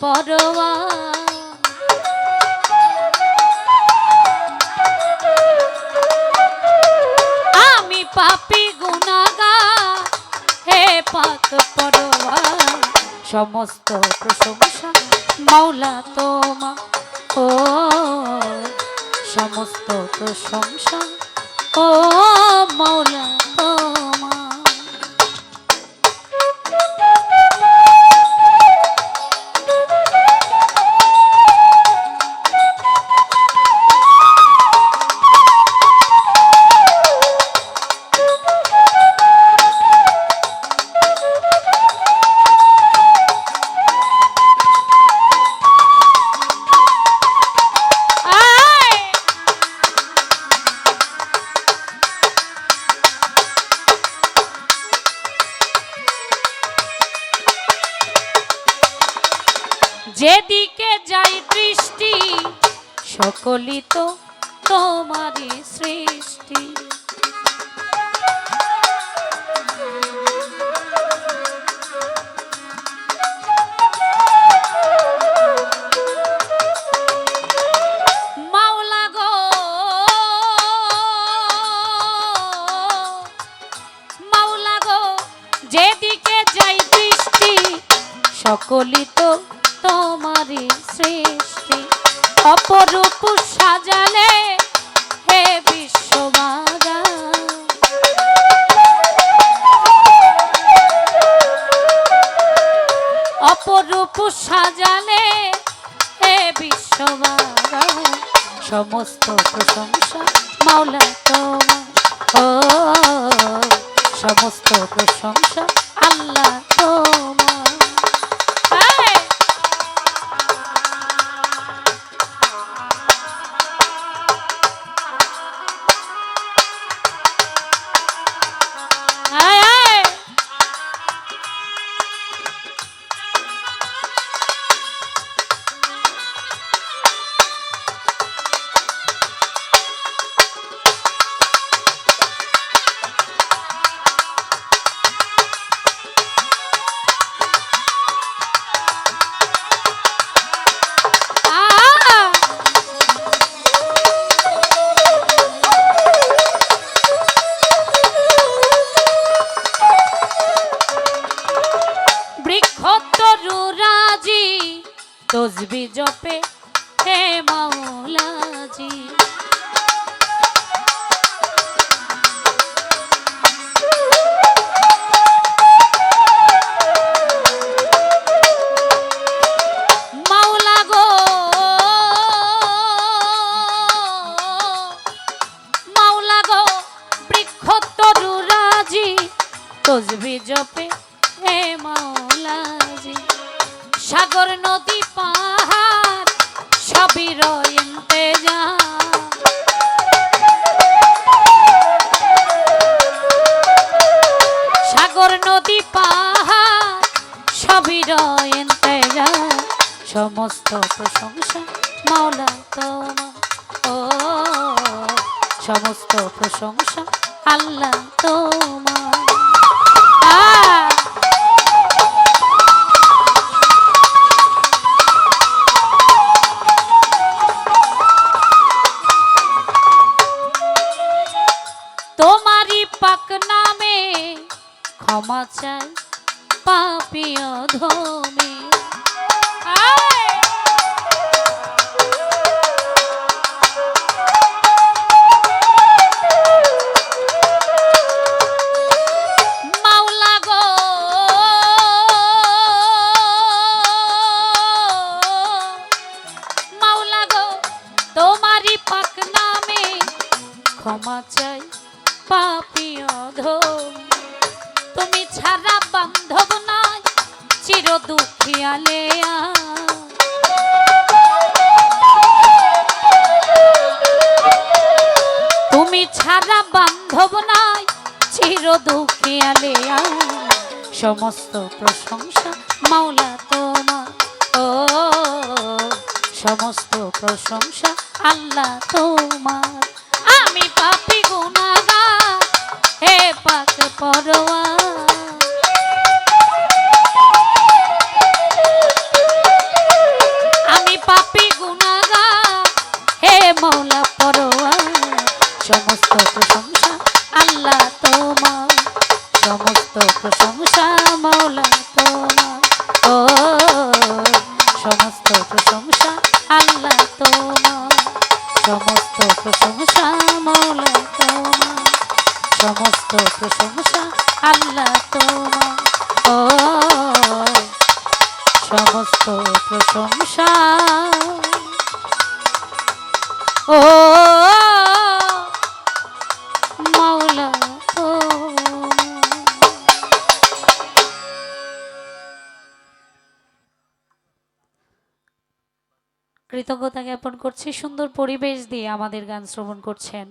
পরোয়া। আমি পাপি গুনাগা হে পাক পরোয়া। সমস্ত প্রশংসা মাওলা তোমা। ও, সমস্ত প্রশংসা ও মাওলা তোমা। যেদিকে যাই দৃষ্টি সকলই তো তোমারই সৃষ্টি। সকলই তো তোমারই সৃষ্টি। অপরূপ সাজালে হে বিশ্বমাগা অপরূপ সাজালে হে বিশ্বমাগা সমস্ত প্রশংসা মাওলা তোমার। ও, সমস্ত প্রশংসা আল্লাহ তসবি জপে হে মাওলাজি। তসবি জপে হে মাওলাজি সাগর নদী পাহাড়, সবই রয়েন্তে যা সাগর নদী পাহাড়, সবই রয়েন্তে যা সমস্ত প্রশংসা মাওলা তোমার। ও, সমস্ত প্রশংসা আল্লাহ তোমার। ক্ষমা চাই পাপিয় ধমে ক্ষমা চাই পাপিয় ধম তুমি ছাড়া বান্ধব নাই, চির দুঃখিয়ালে তুমি ছাড়া বান্ধব নাই, চির দুঃখিয়ালে সমস্ত প্রশংসা মাওলা তোমার। ও, সমস্ত প্রশংসা আল্লাহ তোমার। আমি পাপি গুনাগার, হে পাক আমি হে মৌলা সমস্ত প্রশংসা সমস্ত প্রশংসা মৌলা ও, সমস্ত প্রশংসা আল্লাহ তোমা সমস্ত প্রশংসা মৌলা সমস্ত প্রশংসা সমস্ত প্রশংসা। ও কৃতজ্ঞতা জ্ঞাপন করছি সুন্দর পরিবেশ দিয়ে আমাদের গান শ্রবণ করছেন।